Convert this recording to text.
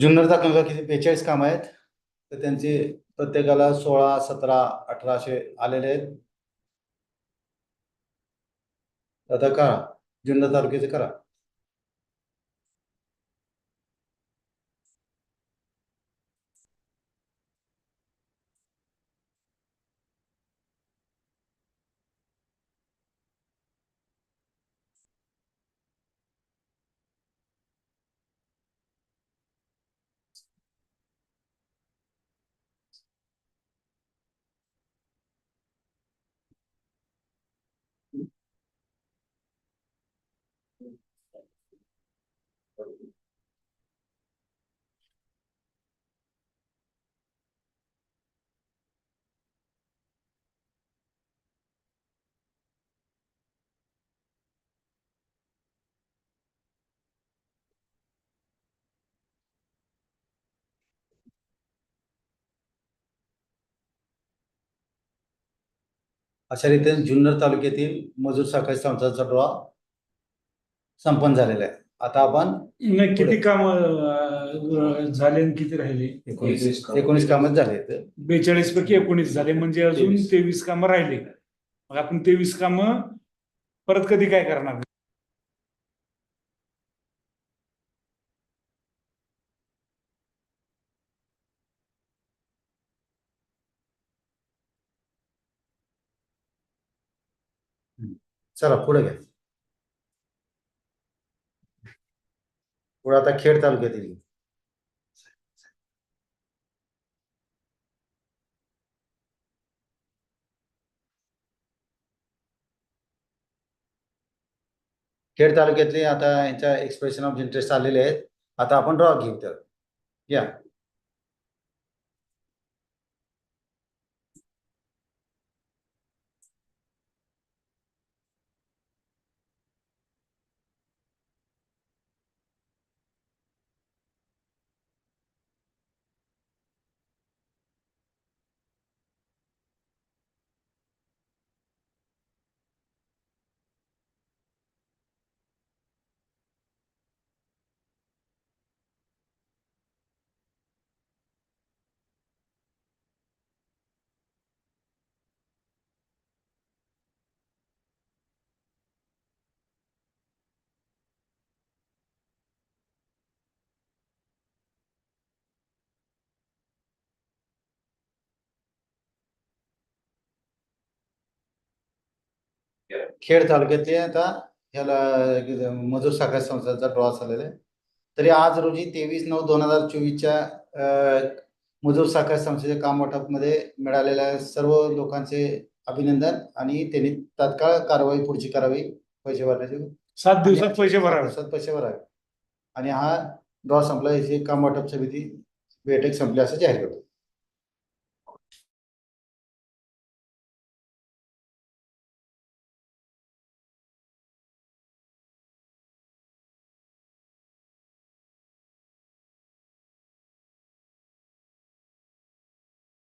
जुन्नर तालुक्यात किती बेचाळीस काम आहेत? तर त्यांचे प्रत्येकाला सोळा सतरा अठरा असे आलेले आहेत. आता करा. जुन्नर तालुक्याचे करा. अशा रीतीने जुन्नर तालुक्यातील मजूर सहकारी संस्थांचा ड्रॉ संपन्न झालेला आहे. आता आपण नाही किती काम झाले आणि किती राहिले? एकोणीस एकोणीस कामच झाले. बेचाळीस पैकी एकोणीस झाले म्हणजे अजून तेवीस. तेवीस कामं राहिले. मग आपण तेवीस कामं परत कधी काय करणार? चला पुढे घ्या. पुढे आता खेड तालुक्यातील खेड तालुक्यातले आता यांच्या एक्सप्रेशन ऑफ इंटरेस्ट आलेले आहेत. आता आपण ड्रॉ घेऊ तर. या. खेड तालुक्यातले आता ह्याला मजूर सहकारी संस्थांचा ड्रॉ झालेला आहे. तरी आज रोजी तेवीस नऊ दोन हजार चोवीसच्या मजूर सहकारी संस्थेच्या काम वाटपमध्ये मिळालेल्या सर्व लोकांचे अभिनंदन आणि त्यांनी तात्काळ कारवाई पुढची करावी पैसे भरण्याची. सात दिवसात पैसे भरावे. दिवसात पैसे भरावे. आणि हा ड्रॉ संपला याची काम वाटप समिती बैठक संपली असं जाहीर करतो.